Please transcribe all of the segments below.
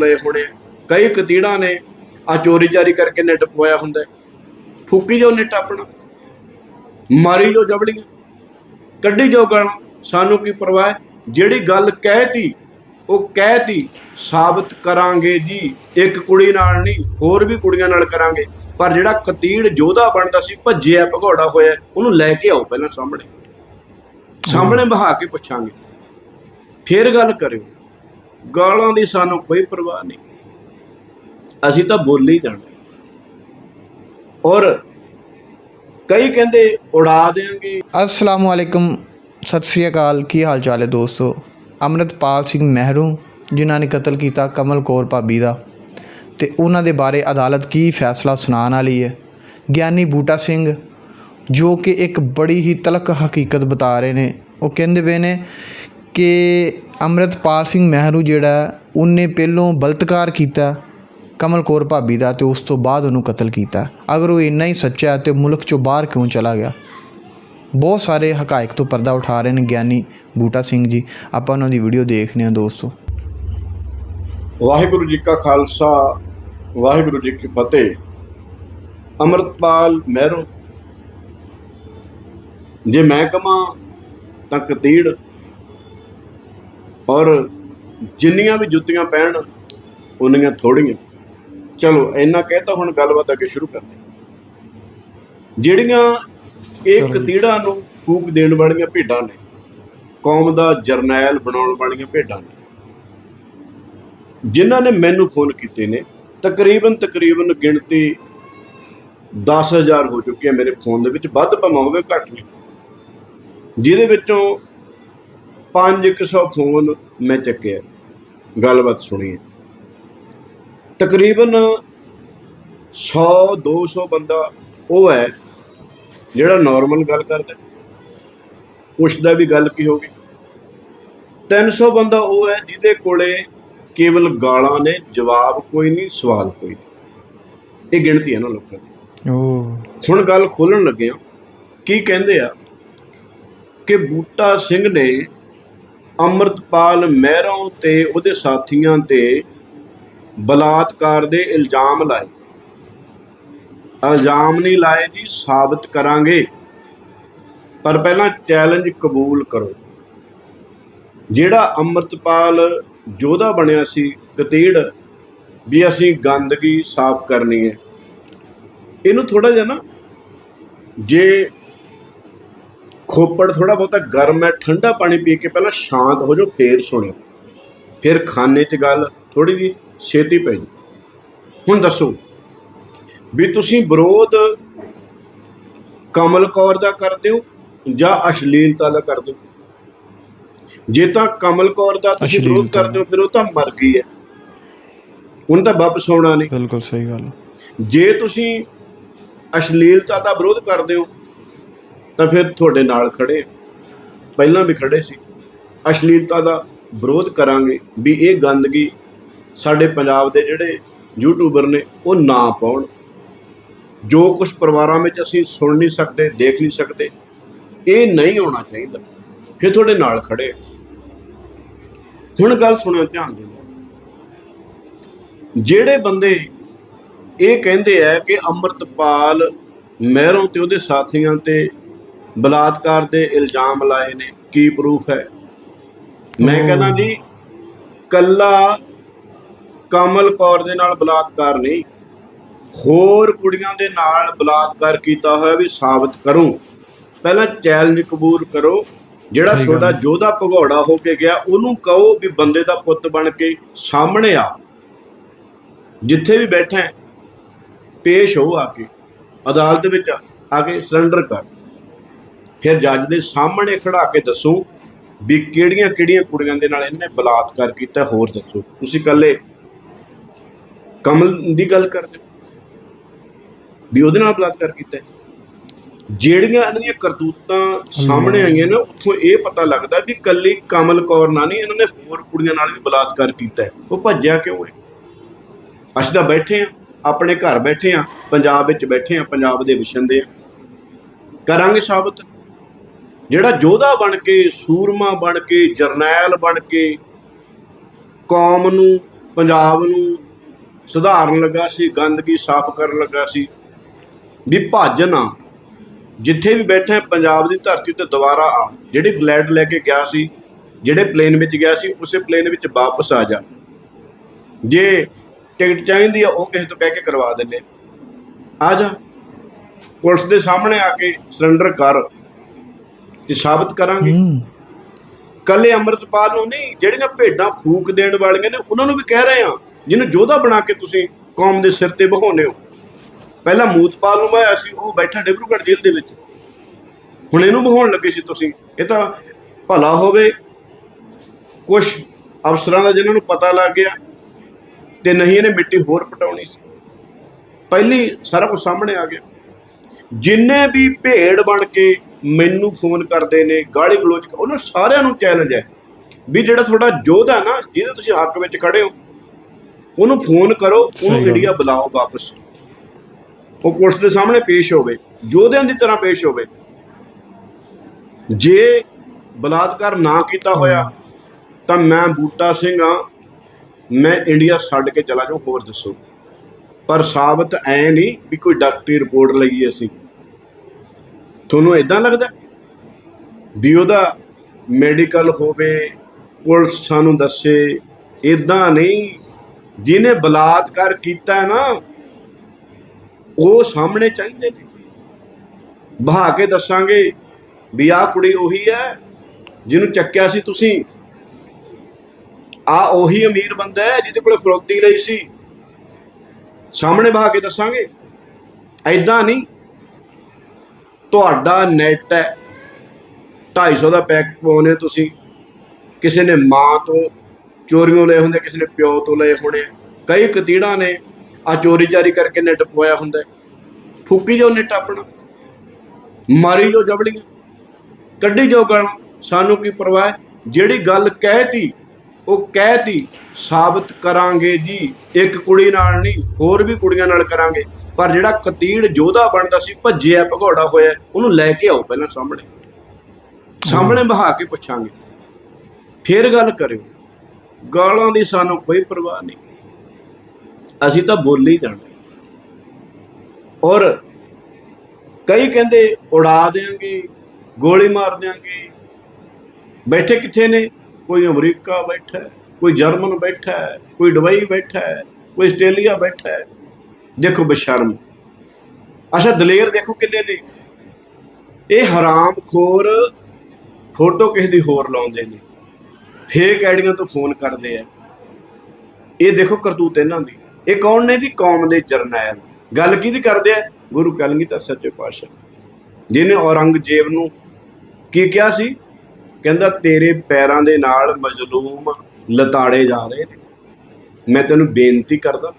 ਲਏ ਹੋਣੇ, ਕਈ ਕਤੀੜਾਂ ਨੇ ਆ ਚੋਰੀ ਚਾਰੀ ਕਰਕੇ ਨੈਟ ਪਵਾਇਆ ਹੁੰਦਾ ਫੂਕੀ ਜੋ ਨੈਟ ਆਪਣਾ, ਮਾਰੀ ਜੋ ਜਬੜੀਆਂ, ਕੱਢੀ ਜੋ ਗਾਲਾਂ, ਸਾਨੂੰ ਕੀ ਪਰਵਾਹ ਜਿਹੜੀ ਗੱਲ ਕਹਿਤੀ, ਉਹ ਕਹਿਤੀ, ਸਾਬਤ ਕਰਾਂਗੇ ਜੀ, ਇੱਕ ਕੁੜੀ ਨਾਲ ਨਹੀਂ, ਹੋਰ ਵੀ ਕੁੜੀਆਂ ਨਾਲ ਕਰਾਂਗੇ। ਪਰ ਜਿਹੜਾ ਕਤੀੜ ਜੋਧਾ ਬਣਦਾ ਸੀ, ਭੱਜਿਆ, ਭਗੌੜਾ ਹੋਇਆ, ਉਹਨੂੰ ਲੈ ਕੇ ਆਓ ਪਹਿਲਾਂ ਸਾਹਮਣੇ। ਸਾਹਮਣੇ ਬਹਾ ਕੇ ਪੁੱਛਾਂਗੇ। ਫਿਰ ਗੱਲ ਕਰਿਓ। ਗਾਲਾਂ ਦੀ ਸਾਨੂੰ ਕੋਈ ਪਰਵਾਹ ਨਹੀਂ। ਅਸੀਂ ਤਾਂ ਬੋਲ ਜਾਣਾ। ਔਰ ਕਈ ਕਹਿੰਦੇ ਉਡਾ ਦੇਾਂਗੇ ਅਸਲਾਮ ਵਾਲੇਕੁਮ, ਸਤਿ ਸ੍ਰੀ ਅਕਾਲ। ਕੀ ਹਾਲ ਚਾਲ ਹੈ ਦੋਸਤੋ? ਅੰਮ੍ਰਿਤਪਾਲ ਸਿੰਘ ਮਹਿਰੂ, ਜਿਨ੍ਹਾਂ ਨੇ ਕਤਲ ਕੀਤਾ ਕਮਲ ਕੌਰ ਭਾਬੀ ਦਾ। ਤੇ ਉਹਨਾਂ ਦੇ ਬਾਰੇ ਅਦਾਲਤ ਕੀ ਫੈਸਲਾ ਸੁਣਾਉਣ ਵਾਲੀ ਹੈ? ਗਿਆਨੀ ਬੂਟਾ ਸਿੰਘ, ਜੋ ਕਿ ਇੱਕ ਬੜੀ ਹੀ ਤਲਕ ਹਕੀਕਤ ਬਤਾ ਰਹੇ ਨੇ। ਉਹ ਕਹਿੰਦੇ ਪਏ ਨੇ ਕਿ ਅੰਮ੍ਰਿਤਪਾਲ ਸਿੰਘ ਮਹਿਰੂ ਜਿਹੜਾ ਉਹਨੇ ਪਹਿਲੋਂ ਬਲਤਕਾਰ ਕੀਤਾ ਕਮਲ ਕੌਰ ਭਾਬੀ ਦਾ ਅਤੇ ਉਸ ਤੋਂ ਬਾਅਦ ਉਹਨੂੰ ਕਤਲ ਕੀਤਾ। ਅਗਰ ਉਹ ਇੰਨਾ ਹੀ ਸੱਚਾ ਹੈ ਤੇ ਮੁਲਕ ਚੋਂ ਬਾਹਰ ਕਿਉਂ ਚਲਾ ਗਿਆ? ਬਹੁਤ ਸਾਰੇ ਹਕਾਇਕ ਤੋਂ ਪਰਦਾ ਉਠਾ ਰਹੇ ਨੇ ਗਿਆਨੀ ਬੂਟਾ ਸਿੰਘ ਜੀ। ਆਪਾਂ ਉਹਨਾਂ ਦੀ ਵੀਡੀਓ ਦੇਖਨੇ ਆ ਦੋਸਤੋ। ਵਾਹਿਗੁਰੂ ਜੀ ਕਾ ਖਾਲਸਾ, ਵਾਹਿਗੁਰੂ ਜੀ ਕੀ ਫਤਿਹ। ਅਮਰਤਪਾਲ ਮਹਿਰੂ। ਜੇ ਮੈਂ ਕਮਾਂ ਤਾਂ ਕਤੀੜ ਔਰ ਜਿੰਨੀਆਂ ਵੀ ਜੁੱਤੀਆਂ ਪੈਣ ਉਨੀਆਂ ਥੋੜੀਆਂ ਚਲੋ ਇੰਨਾ ਕਹਿਤਾ ਹੁਣ ਗੱਲਬਾਤ ਅੱਗੇ ਸ਼ੁਰੂ ਕਰਦੇ। ਜਿਹੜੀਆਂ ਇਹ ਕਤੀੜਾਂ ਨੂੰ ਫੂਕ ਦੇਣ ਵਾਲੀਆਂ ਭੇਡਾਂ ਨੇ ਕੌਮ ਦਾ ਜਰਨੈਲ ਬਣਾਉਣ ਵਾਲੀਆਂ ਭੇਡਾਂ ਨੇ ਜਿਨ੍ਹਾਂ ਨੇ ਮੈਨੂੰ ਫੋਨ ਕੀਤੇ ਨੇ ਤਕਰੀਬਨ ਤਕਰੀਬਨ ਗਿਣਤੀ 10000 ਹੋ ਚੁੱਕੀ ਹੈ ਮੇਰੇ ਫੋਨ ਦੇ ਵਿੱਚ ਵੱਧ ਭਾਵੇਂ ਹੋਵੇ ਘੱਟ ਨਹੀਂ। ਜਿਹਦੇ ਵਿੱਚੋਂ 500 ਫੋਨ ਮੈਂ ਚੱਕਿਆ। ਗੱਲਬਾਤ ਸੁਣੀ ਹੈ ਤਕਰੀਬਨ 100 200 ਬੰਦਾ ਉਹ ਹੈ ਜਿਹੜਾ ਨਾਰਮਲ ਗੱਲ ਕਰਦਾ। ਹੈ। ਪੁੱਛਦਾ ਵੀ ਗੱਲ ਕੀ ਹੋਗੀ 300 ਬੰਦਾ ਉਹ ਹੈ ਜਿਹਦੇ ਕੋਲੇ ਕੇਵਲ ਗਾਲਾਂ ਨੇ ਜਵਾਬ ਕੋਈ ਨਹੀਂ ਸਵਾਲ ਕੋਈ ਨਹੀਂ। ਇਹ ਗਿਣਤੀ ਹੈ ਨਾ ਲੋਕਾਂ ਦੀ। ਓ। ਹੁਣ ਗੱਲ ਖੋਲਣ ਲੱਗੇ ਆ ਕੀ ਕਹਿੰਦੇ ਆ ਕਿ ਬੂਟਾ ਸਿੰਘ ਨੇ ਅੰਮ੍ਰਿਤਪਾਲ ਮਹਿਰੋਂ ਤੇ ਉਹਦੇ ਸਾਥੀਆਂ ਤੇ ਬਲਾਤਕਾਰ ਦੇ ਇਲਜ਼ਾਮ ਲਾਏ। ਇਲਜ਼ਾਮ ਨਹੀਂ ਲਾਏ ਜੀ, ਸਾਬਤ ਕਰਾਂਗੇ। ਪਰ ਪਹਿਲਾਂ ਚੈਲੰਜ ਕਬੂਲ ਕਰੋ। ਜਿਹੜਾ ਅੰਮ੍ਰਿਤਪਾਲ ਯੋਧਾ ਬਣਿਆ ਸੀ, ਕਤੀੜ, ਵੀ ਅਸੀਂ ਗੰਦਗੀ ਸਾਫ਼ ਕਰਨੀ ਹੈ। ਇਹਨੂੰ ਥੋੜਾ ਜਿਹਾ ਨਾ ਜੇ ਖੋਪੜ ਥੋੜਾ ਬਹੁਤਾ ਗਰਮ ਹੈ ਠੰਡਾ ਪਾਣੀ ਪੀ ਕੇ ਪਹਿਲਾਂ ਸ਼ਾਂਤ ਹੋ ਜਾਓ ਫੇਰ ਸੁਣਿਓ। ਫਿਰ ਖਾਨੇ 'ਚ ਗੱਲ ਥੋੜੀ ਜੀ ਛੇਤੀ ਪੈ ਜੀ ਹੁਣ ਦੱਸੋ ਵੀ ਤੁਸੀਂ ਵਿਰੋਧ ਕਮਲ ਕੌਰ ਦਾ ਕਰਦੇ ਹੋ ਜਾਂ ਅਸ਼ਲੀਲਤਾ ਦਾ ਕਰਦੇ ਹੋ? ਜੇ ਤਾਂ ਕਮਲ ਕੌਰ ਦਾ ਤੁਸੀਂ ਵਿਰੋਧ। ਕਰਦੇ ਹੋ ਫਿਰ ਉਹ ਤਾਂ ਮਰ ਗਈ ਹੈ। ਹੁਣ ਤਾਂ ਵਾਪਸ ਆਉਣਾ ਨਹੀਂ। ਬਿਲਕੁਲ ਸਹੀ ਗੱਲ। ਜੇ ਤੁਸੀਂ ਅਸ਼ਲੀਲਤਾ ਦਾ ਵਿਰੋਧ ਕਰਦੇ ਹੋ ਤਾਂ ਫਿਰ ਤੁਹਾਡੇ ਨਾਲ ਖੜੇ ਹਾਂ। ਪਹਿਲਾਂ ਵੀ ਖੜੇ ਸੀ। ਅਸ਼ਲੀਲਤਾ ਦਾ ਵਿਰੋਧ ਕਰਾਂਗੇ ਵੀ ਇਹ ਗੰਦਗੀ ਸਾਡੇ ਪੰਜਾਬ ਦੇ ਜਿਹੜੇ ਯੂਟਿਊਬਰ ਨੇ, ਉਹ ਨਾ ਪਾਉਣ। ਜੋ ਕੁਝ ਪਰਿਵਾਰਾਂ ਵਿੱਚ ਅਸੀਂ ਸੁਣ ਨਹੀਂ ਸਕਦੇ, ਦੇਖ ਨਹੀਂ ਸਕਦੇ, ਇਹ ਨਹੀਂ ਹੋਣਾ ਚਾਹੀਦਾ। ਫਿਰ ਤੁਹਾਡੇ ਨਾਲ ਖੜੇ ਹੁਣ ਗੱਲ ਸੁਣਿਓ ਧਿਆਨ ਦੇ ਨਾਲ ਜਿਹੜੇ ਬੰਦੇ ਇਹ ਕਹਿੰਦੇ ਆ ਕਿ ਅੰਮ੍ਰਿਤਪਾਲ ਮਹਿਰੋਂ ਤੇ ਉਹਦੇ ਸਾਥੀਆਂ ਤੇ ਬਲਾਤਕਾਰ ਦੇ ਇਲਜ਼ਾਮ ਲਾਏ ਨੇ ਕੀ ਪ੍ਰੂਫ ਹੈ ਮੈਂ। ਕਹਿੰਦਾ ਜੀ ਕੱਲਾ ਕਮਲ ਕੌਰ ਦੇ ਨਾਲ ਬਲਾਤਕਾਰ ਨਹੀਂ ਹੋਰ ਕੁੜੀਆਂ ਦੇ ਨਾਲ ਬਲਾਤਕਾਰ ਕੀਤਾ ਹੋਇਆ ਵੀ ਸਾਬਤ ਕਰੋ ਪਹਿਲਾਂ ਚੈਲੰਜ ਕਬੂਲ ਕਰੋ ਜਿਹੜਾ ਤੁਹਾਡਾ। ਯੋਧਾ ਭਗੌੜਾ ਹੋ ਕੇ ਗਿਆ ਉਹਨੂੰ ਕਹੋ ਵੀ ਬੰਦੇ ਦਾ ਪੁੱਤ ਬਣ ਕੇ ਸਾਹਮਣੇ ਆ ਜਿੱਥੇ ਵੀ ਬੈਠਾ ਹੈ, ਪੇਸ਼ ਹੋ ਆ ਕੇ ਅਦਾਲਤ ਵਿੱਚ ਆ ਕੇ ਸਰੈਂਡਰ ਕਰ ਫਿਰ ਜੱਜ ਦੇ ਸਾਹਮਣੇ ਖੜਾ ਕੇ ਦੱਸੋ ਵੀ ਕਿਹੜੀਆਂ ਕਿਹੜੀਆਂ ਕੁੜੀਆਂ ਦੇ ਨਾਲ ਇਹਨੇ ਬਲਾਤਕਾਰ ਕੀਤਾ, ਹੋਰ ਦੱਸੋ। ਤੁਸੀਂ ਇਕੱਲੇ ਕਮਲ ਦੀ ਗੱਲ ਕਰਦੇ ਹੋ? ਵੀ ਉਹਦੇ ਨਾਲ ਬਲਾਤਕਾਰ ਕੀਤਾ ਜਿਹੜੀਆਂ ਇਹਨਾਂ ਦੀਆਂ ਕਰਤੂਤਾਂ ਸਾਹਮਣੇ ਆਈਆਂ ਨੇ, ਉੱਥੋਂ ਇਹ ਪਤਾ ਲੱਗਦਾ ਵੀ ਕੱਲੀ ਕਮਲ ਕੌਰ ਨਾਲ ਨਹੀਂ, ਇਹਨਾਂ ਨੇ ਹੋਰ ਕੁੜੀਆਂ ਨਾਲ ਵੀ ਬਲਾਤਕਾਰ ਕੀਤਾ ਉਹ ਭੱਜਿਆ ਕਿਉਂ ਹੈ? ਅਸੀਂ ਤਾਂ ਬੈਠੇ ਆ ਆਪਣੇ ਘਰ ਬੈਠੇ ਆ ਪੰਜਾਬ ਵਿੱਚ ਬੈਠੇ ਆ ਪੰਜਾਬ ਦੇ ਵਿਸ਼ਨ ਦੇ ਆ ਕਰਾਂਗੇ ਸਾਬਤ? ਜਿਹੜਾ ਯੋਧਾ ਬਣ ਕੇ, ਸੂਰਮਾ ਬਣ ਕੇ, ਜਰਨੈਲ ਬਣ ਕੇ ਕੌਮ ਨੂੰ, ਪੰਜਾਬ ਨੂੰ ਸੁਧਾਰਨ ਲੱਗਾ ਸੀ, ਗੰਦਗੀ ਸਾਫ਼ ਕਰਨ ਲੱਗਾ ਸੀ, ਵੀ ਭੱਜ ਨਾ। ਜਿੱਥੇ ਵੀ ਬੈਠੇ ਪੰਜਾਬ ਦੀ ਧਰਤੀ ਤੇ ਦੁਬਾਰਾ ਆ। ਜਿਹੜੀ ਫਲੈਟ ਲੈ ਕੇ ਗਿਆ ਸੀ, ਜਿਹੜੇ ਪਲੇਨ ਵਿੱਚ ਗਿਆ ਸੀ, ਉਸੇ ਪਲੇਨ ਵਿੱਚ ਵਾਪਸ ਆ ਜਾ। ਜੇ ਟਿਕਟ ਚਾਹੀਦੀ ਆ, ਉਹ ਕਿਸੇ ਤੋਂ ਕਹਿ ਕੇ ਕਰਵਾ ਦਿੰਦੇ। ਆ ਜਾ। ਪੁਲਿਸ ਦੇ ਸਾਹਮਣੇ ਆ ਕੇ ਸਰੈਂਡਰ ਕਰ। ਤੇ ਸਾਬਤ ਕਰਾਂਗੇ ਕੱਲੇ ਅੰਮ੍ਰਿਤਪਾਲ ਨੂੰ ਨਹੀਂ ਜਿਹੜੀਆਂ ਭੇਡਾਂ ਫੂਕ ਦੇਣ ਵਾਲੀਆਂ ਨੇ ਉਹਨਾਂ ਨੂੰ ਵੀ ਕਹਿ ਰਹੇ ਆ ਜਿਹਨੂੰ ਯੋਧਾ ਬਣਾ ਕੇ ਤੁਸੀਂ ਕੌਮ ਦੇ ਸਿਰ ਤੇ ਬਹਾਉਂਦੇ ਹੋ। ਪਹਿਲਾਂ ਮੂਤਪਾਲ ਨੂੰ ਮਾਇਆ ਸੀ ਉਹ ਬੈਠਾ ਡਿਬਰੂਗੜ੍ਹ ਜੇਲ੍ਹ ਦੇ ਵਿੱਚ। ਹੁਣ ਇਹਨੂੰ ਬਹਾਉਣ ਲੱਗੇ ਸੀ ਤੁਸੀਂ। ਇਹ ਤਾਂ ਭਲਾ ਹੋਵੇ। ਕੁਝ ਅਫਸਰਾਂ ਦਾ ਜਿਨ੍ਹਾਂ ਨੂੰ ਪਤਾ ਲੱਗ ਗਿਆ ਤੇ ਨਹੀਂ ਇਹਨੇ ਮਿੱਟੀ ਹੋਰ ਪਟਾਉਣੀ ਸੀ। ਪਹਿਲੀ ਸਾਰਾ ਕੁਝ ਸਾਹਮਣੇ ਆ ਗਿਆ। ਜਿੰਨੇ ਵੀ ਭੇਡ ਬਣ ਕੇ ਮੈਨੂੰ ਫੋਨ ਕਰਦੇ ਨੇ ਗਾਲੀ ਗਲੋਚ ਉਹਨਾਂ ਸਾਰਿਆਂ ਨੂੰ ਚੈਲੰਜ ਹੈ ਵੀ ਜਿਹੜਾ ਤੁਹਾਡਾ ਯੋਧਾ ਨਾ ਜਿਹਦੇ ਤੁਸੀਂ ਹੱਕ ਵਿੱਚ ਖੜੇ ਹੋ ਉਹਨੂੰ ਫੋਨ ਕਰੋ ਉਹਨੂੰ। ਇੰਡੀਆ ਬੁਲਾਓ ਵਾਪਸ। ਉਹ ਪੁਲਿਸ ਦੇ ਸਾਹਮਣੇ ਪੇਸ਼ ਹੋਵੇ ਯੋਧਿਆਂ ਦੀ ਤਰ੍ਹਾਂ ਪੇਸ਼ ਹੋਵੇ। ਜੇ ਬਲਾਤਕਾਰ ਨਾ ਕੀਤਾ ਹੋਇਆ ਤਾਂ ਮੈਂ ਬੂਟਾ ਸਿੰਘ ਆ ਮੈਂ ਇੰਡੀਆ ਛੱਡ ਕੇ ਚਲਾ ਜਾਊਂ ਹੋਰ ਦੱਸੋ। ਪਰ ਸਾਬਤ ਐ ਨਹੀਂ ਵੀ ਕੋਈ ਡਾਕਟਰੀ ਰਿਪੋਰਟ ਲਈ ਅਸੀਂ। ਤੁਹਾਨੂੰ ਇਦਾਂ ਲੱਗਦਾ ਵੀ ਉਹਦਾ ਮੈਡੀਕਲ ਹੋਵੇ, ਪੁਲਿਸ ਸਾਨੂੰ ਦੱਸੇ ਇਦਾਂ ਨਹੀਂ, ਜਿਹਨੇ ਬਲਾਤਕਾਰ ਕੀਤਾ ਨਾ, ਉਹ ਸਾਹਮਣੇ ਚਾਹੀਦੇ ਨੇ। ਬਹਾ ਕੇ ਦੱਸਾਂਗੇ ਵੀ ਆਹ ਕੁੜੀ ਉਹੀ ਹੈ, ਜਿਹਨੂੰ ਚੱਕਿਆ ਸੀ ਤੁਸੀਂ। ਆ ਉਹੀ ਅਮੀਰ ਬੰਦਾ ਹੈ, ਜਿਹਦੇ ਕੋਲ ਫਰੋਤੀ ਲਈ ਸੀ। ਸਾਹਮਣੇ ਬਹਾ ਕੇ ਦੱਸਾਂਗੇ। ਐਦਾਂ ਨਹੀਂ। ਤੁਹਾਡਾ ਨੈਟ ਹੈ। 250 ਦਾ ਪੈਕ ਪਾਉਨੇ ਤੁਸੀਂ। ਕਿਸੇ ਨੇ ਮਾਂ ਤੋਂ ਚੋਰੀਆਂ ਲਏ ਹੁੰਦੇ, ਕਿਸੇ ਨੇ ਪਿਓ ਤੋਂ ਲਏ ਹੋਣੇ। ਕਈ ਕਤੀੜਾਂ ਨੇ ਆ ਚੋਰੀ ਚਾਰੀ ਕਰਕੇ ਨੈਟ ਪਵਾਇਆ ਹੁੰਦਾ। ਹੈ। ਫੂਕੀ ਜੋ ਨੈਟ ਆਪਣਾ। ਮਾਰੀ ਜੋ ਜਬੜੀਆਂ ਕੱਢੀ ਜੋ ਗਾਲਾਂ। ਸਾਨੂੰ ਕੀ ਪਰਵਾਹ ਹੈ? ਜਿਹੜੀ ਗੱਲ ਕਹਿਤੀ, ਉਹ ਕਹਿਤੀ, ਸਾਬਤ ਕਰਾਂਗੇ ਜੀ। ਇੱਕ ਕੁੜੀ ਨਾਲ ਨਹੀਂ, ਹੋਰ ਵੀ ਕੁੜੀਆਂ ਨਾਲ ਕਰਾਂਗੇ। ਪਰ ਜਿਹੜਾ ਕਤੀੜ ਯੋਧਾ ਬਣਦਾ ਸੀ, ਭੱਜਿਆ ਭਗੌੜਾ ਹੋਇਆ, ਉਹਨੂੰ ਲੈ ਕੇ ਆਓ ਪਹਿਲਾਂ ਸਾਹਮਣੇ। ਸਾਹਮਣੇ ਬਹਾ ਕੇ ਪੁੱਛਾਂਗੇ। ਫਿਰ ਗੱਲ ਕਰਿਓ। ਗਾਲਾਂ ਦੀ ਸਾਨੂੰ ਕੋਈ ਪਰਵਾਹ ਨਹੀਂ। ਅਸੀਂ ਤਾਂ ਬੋਲੀ ਜਾਣਾ। ਔਰ ਕਈ ਕਹਿੰਦੇ ਉਡਾ ਦੇਾਂਗੇ ਗੋਲੀ ਮਾਰ ਦਿਆਂਗੇ। ਬੈਠੇ ਕਿੱਥੇ ਨੇ? ਕੋਈ ਅਮਰੀਕਾ ਬੈਠਾ, ਕੋਈ ਜਰਮਨ ਬੈਠਾ, ਕੋਈ ਦੁਬਈ ਬੈਠਾ ਹੈ ਕੋਈ ਆਸਟ੍ਰੇਲੀਆ ਬੈਠਾ। ਹੈ ਦੇਖੋ ਬਸ਼ਰਮ। ਅੱਛਾ, ਦਲੇਰ ਦੇਖੋ ਕਿੰਨੇ ਨੇ। ਇਹ ਹਰਾਮ ਖੋਰ ਫੋਟੋ ਕਿਸੇ ਦੀ ਹੋਰ ਲਾਉਂਦੇ ਨੇ। ਫੇਕ ਆਈਡੀਆਂ ਤੋਂ ਫੋਨ ਕਰਦੇ ਆ। ਇਹ ਦੇਖੋ ਕਰਤੂਤ ਇਹਨਾਂ ਦੀ। ਇਹ ਕੌਣ ਨੇ ਜੀ? ਕੌਮ ਦੇ ਜਰਨੈਲ। ਗੱਲ ਕਿਹਦੀ ਕਰਦੇ ਆ? ਗੁਰੂ ਕਲਗੀਧਰ ਸੱਚੇ ਪਾਤਸ਼ਾਹ। ਜਿਹਨੇ ਔਰੰਗਜ਼ੇਬ ਨੂੰ ਕੀ ਕਿਹਾ ਸੀ? ਕਹਿੰਦਾ, ਤੇਰੇ ਪੈਰਾਂ ਦੇ ਨਾਲ ਮਜ਼ਲੂਮ ਲਤਾੜੇ ਜਾ ਰਹੇ ਨੇ। ਮੈਂ ਤੈਨੂੰ ਬੇਨਤੀ ਕਰਦਾ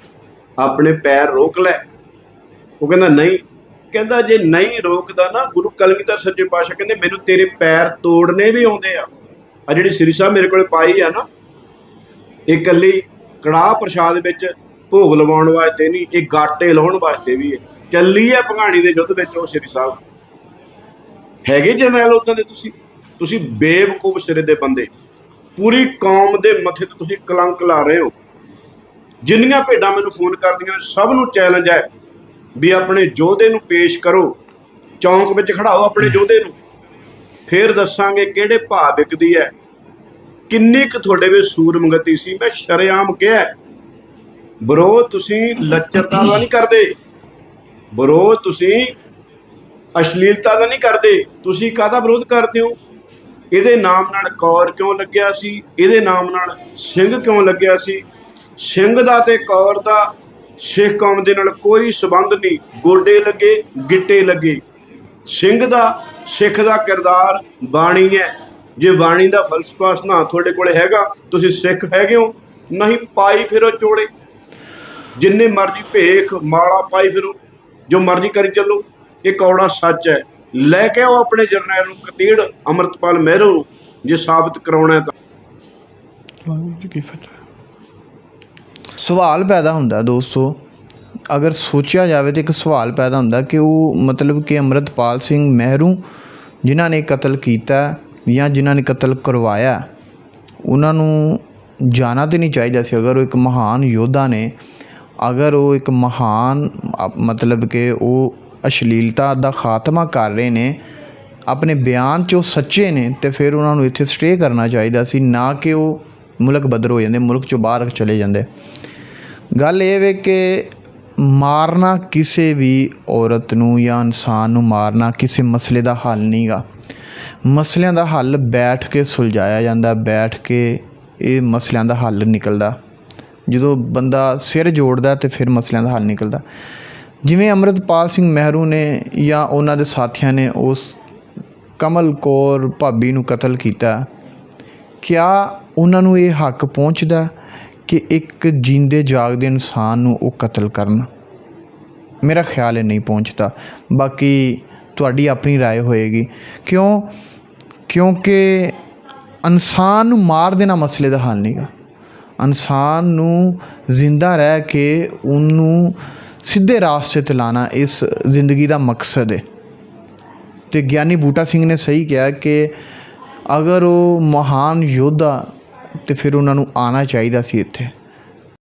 ਆਪਣੇ ਪੈਰ ਰੋਕ ਲੈ। ਉਹ ਕਹਿੰਦਾ, ਨਹੀਂ। ਕਹਿੰਦਾ, ਜੇ ਨਹੀਂ ਰੋਕਦਾ ਨਾ, ਗੁਰੂ ਕਲਗੀਧਰ ਸੱਚੇ ਪਾਤਸ਼ਾਹ ਕਹਿੰਦੇ, ਮੈਨੂੰ ਤੇਰੇ ਪੈਰ ਤੋੜਨੇ ਵੀ ਆਉਂਦੇ ਆ। ਆ ਜਿਹੜੀ ਸ੍ਰੀ ਸਾਹਿਬ ਮੇਰੇ ਕੋਲ ਪਾਈ ਆ ਨਾ, ਇਹ ਇਕੱਲੀ ਕੜਾਹ ਪ੍ਰਸ਼ਾਦ ਵਿੱਚ ਭੋਗ ਲਵਾਉਣ ਵਾਸਤੇ ਨਹੀਂ, ਇਹ ਗਾਟੇ ਲਾਉਣ ਵਾਸਤੇ ਵੀ ਹੈ ਚੱਲੀ ਹੈ ਭਗਾਣੀ ਦੇ ਯੁੱਧ ਵਿੱਚ ਉਹ ਸ੍ਰੀ ਸਾਹਿਬ। ਹੈਗੇ ਜਰਨੈਲ ਉਦਾਂ ਦੇ ਤੁਸੀਂ? ਤੁਸੀਂ ਬੇਵਕੂਫ ਸਿਰੇ ਦੇ ਬੰਦੇ। ਪੂਰੀ ਕੌਮ ਦੇ ਮੱਥੇ ਤੇ ਤੁਸੀਂ ਕਲੰਕ ਲਾ ਰਹੇ ਹੋ। ਜਿੰਨੀਆਂ ਭੇਡਾਂ ਮੈਨੂੰ ਫੋਨ ਕਰਦੀਆਂ ਨੇ ਸਭ ਨੂੰ ਚੈਲੰਜ ਹੈ ਵੀ ਆਪਣੇ ਯੋਧੇ ਨੂੰ ਪੇਸ਼ ਕਰੋ ਚੌਂਕ ਵਿੱਚ ਖੜਾਓ ਆਪਣੇ ਯੋਧੇ ਨੂੰ। ਫੇਰ ਦੱਸਾਂਗੇ ਕਿਹੜੇ ਭਾਅ ਵਿਕਦੀ ਹੈ ਕਿੰਨੀ ਕੁ ਤੁਹਾਡੇ ਵਿੱਚ ਸੂਰਮਗਤੀ ਸੀ ਮੈਂ ਸ਼ਰੇਆਮ ਕਿਹਾ ਬਰੋ ਤੁਸੀਂ ਲੱਚਰਤਾ ਦਾ ਨਹੀਂ ਕਰਦੇ। ਬਰੋ ਤੁਸੀਂ ਅਸ਼ਲੀਲਤਾ ਦਾ ਨਹੀਂ ਕਰਦੇ। ਤੁਸੀਂ ਕਾਹਦਾ ਵਿਰੋਧ ਕਰਦੇ ਹੋ? ਇਹਦੇ ਨਾਮ ਨਾਲ ਕੌਰ ਕਿਉਂ ਲੱਗਿਆ ਸੀ? ਇਹਦੇ ਨਾਮ ਨਾਲ ਸਿੰਘ ਕਿਉਂ ਲੱਗਿਆ ਸੀ? ਸਿੰਘ ਦਾ ਤੇ ਕੌਰ ਦਾ ਸਿੱਖ ਕੌਮ ਦੇ ਨਾਲ ਕੋਈ ਸਬੰਧ ਨਹੀਂ। ਗੋਡੇ ਲੱਗੇ, ਗਿੱਟੇ ਲੱਗੇ। ਸਿੰਘ ਦਾ, ਸਿੱਖ ਦਾ ਕਿਰਦਾਰ ਬਾਣੀ ਹੈ। ਜੇ ਬਾਣੀ ਦਾ ਫਲਸਫਾ ਨਾ ਤੁਹਾਡੇ ਕੋਲੇ ਹੈਗਾ, ਤੁਸੀਂ ਸਿੱਖ ਹੈਗੇ ਹੋ, ਨਹੀਂ ਪਾਈ ਫਿਰੋ ਚੋੜੇ ਜਿੰਨੇ ਮਰਜ਼ੀ ਭੇਖ, ਮਾਲਾ ਪਾਈ ਫਿਰੋ। ਜੋ ਮਰਜ਼ੀ ਕਰੀ ਚੱਲੋ, ਇਹ ਕੌੜਾ ਸੱਚ ਹੈ। ਲੈ ਕੇ ਆਓ ਆਪਣੇ ਜਰਨੈਲ ਨੂੰ, ਕਤੀੜ, ਅਮਰਤਪਾਲ ਮਹਿਰੋ ਨੂੰ। ਜੇ ਸਾਬਤ ਕਰਾਉਣਾ ਹੈ ਤਾਂ। ਵਾਹਿਗੁਰੂ ਜੀ ਕੀ ਫਤਿਹ। ਸਵਾਲ ਪੈਦਾ ਹੁੰਦਾ ਦੋਸਤੋ। ਅਗਰ ਸੋਚਿਆ ਜਾਵੇ ਤਾਂ ਇੱਕ ਸਵਾਲ ਪੈਦਾ ਹੁੰਦਾ ਕਿ ਉਹ ਮਤਲਬ ਕਿ ਅੰਮ੍ਰਿਤਪਾਲ ਸਿੰਘ ਮਹਿਰੂ, ਜਿਨ੍ਹਾਂ ਨੇ ਕਤਲ ਕੀਤਾ ਜਾਂ ਜਿਨ੍ਹਾਂ ਨੇ ਕਤਲ ਕਰਵਾਇਆ, ਉਹਨਾਂ ਨੂੰ ਜਾਣਾ ਤੇ ਨਹੀਂ ਚਾਹੀਦਾ ਸੀ। ਅਗਰ ਉਹ ਇੱਕ ਮਹਾਨ ਯੋਧਾ ਨੇ, ਅਗਰ ਉਹ ਇੱਕ ਮਹਾਨ ਅ- ਮਤਲਬ ਕਿ ਉਹ ਅਸ਼ਲੀਲਤਾ ਦਾ ਖਾਤਮਾ ਕਰ ਰਹੇ ਨੇ, ਆਪਣੇ ਬਿਆਨ 'ਚ ਉਹ ਸੱਚੇ ਨੇ, ਤੇ ਫਿਰ ਉਹਨਾਂ ਨੂੰ ਇੱਥੇ ਸਟੇ ਕਰਨਾ ਚਾਹੀਦਾ ਸੀ, ਨਾ ਕਿ ਉਹ ਮੁਲਕ ਬਦਰ ਹੋ ਜਾਂਦੇ, ਮੁਲਕ 'ਚੋਂ ਬਾਹਰ ਚਲੇ ਜਾਂਦੇ। ਗੱਲ ਇਹ ਵੇ ਕਿ ਮਾਰਨਾ ਕਿਸੇ ਵੀ ਔਰਤ ਨੂੰ ਜਾਂ ਇਨਸਾਨ ਨੂੰ ਮਾਰਨਾ ਕਿਸੇ ਮਸਲੇ ਦਾ ਹੱਲ ਨਹੀਂਗਾ ਮਸਲਿਆਂ ਦਾ ਹੱਲ ਬੈਠ ਕੇ ਸੁਲਝਾਇਆ ਜਾਂਦਾ, ਬੈਠ ਕੇ ਇਹ ਮਸਲਿਆਂ ਦਾ ਹੱਲ ਨਿਕਲਦਾ। ਜਦੋਂ ਬੰਦਾ ਸਿਰ ਜੋੜਦਾ ਤੇ ਫਿਰ ਮਸਲਿਆਂ ਦਾ ਹੱਲ ਨਿਕਲਦਾ। ਜਿਵੇਂ ਅੰਮ੍ਰਿਤਪਾਲ ਸਿੰਘ ਮਹਿਰੂ ਨੇ ਜਾਂ ਉਹਨਾਂ ਦੇ ਸਾਥੀਆਂ ਨੇ ਉਸ ਕਮਲ ਕੌਰ ਭਾਬੀ ਨੂੰ ਕਤਲ ਕੀਤਾ, ਕਿਆ ਉਹਨਾਂ ਨੂੰ ਇਹ ਹੱਕ ਪਹੁੰਚਦਾ? ਕਿ ਇੱਕ ਜਿੰਦੇ ਜਾਗਦੇ ਇਨਸਾਨ ਨੂੰ ਉਹ ਕਤਲ ਕਰਨ ਮੇਰਾ ਖਿਆਲ ਇਹ ਨਹੀਂ ਪਹੁੰਚਦਾ ਬਾਕੀ ਤੁਹਾਡੀ ਆਪਣੀ رائے ਹੋਏਗੀ ਕਿਉਂ ਕਿਉਂਕਿ ਇਨਸਾਨ ਨੂੰ ਮਾਰ ਦੇਣਾ ਮਸਲੇ ਦਾ ਹੱਲ ਨਹੀਂਗਾ ਇਨਸਾਨ ਨੂੰ ਜ਼ਿੰਦਾ ਰਹਿ ਕੇ ਉਹਨੂੰ ਸਿੱਧੇ ਰਾਸਤੇ ਤੇ ਲਾਣਾ ਇਸ ਜ਼ਿੰਦਗੀ ਦਾ ਮਕਸਦ ਹੈ ਤੇ ਗਿਆਨੀ ਬੂਟਾ ਸਿੰਘ ਨੇ ਸਹੀ ਕਿਹਾ ਕਿ ਅਗਰ ਉਹ ਮਹਾਨ ਯੋਧਾ ਤੇ ਫਿਰ ਉਹਨਾਂ ਨੂੰ ਆਉਣਾ ਚਾਹੀਦਾ ਸੀ ਇੱਥੇ।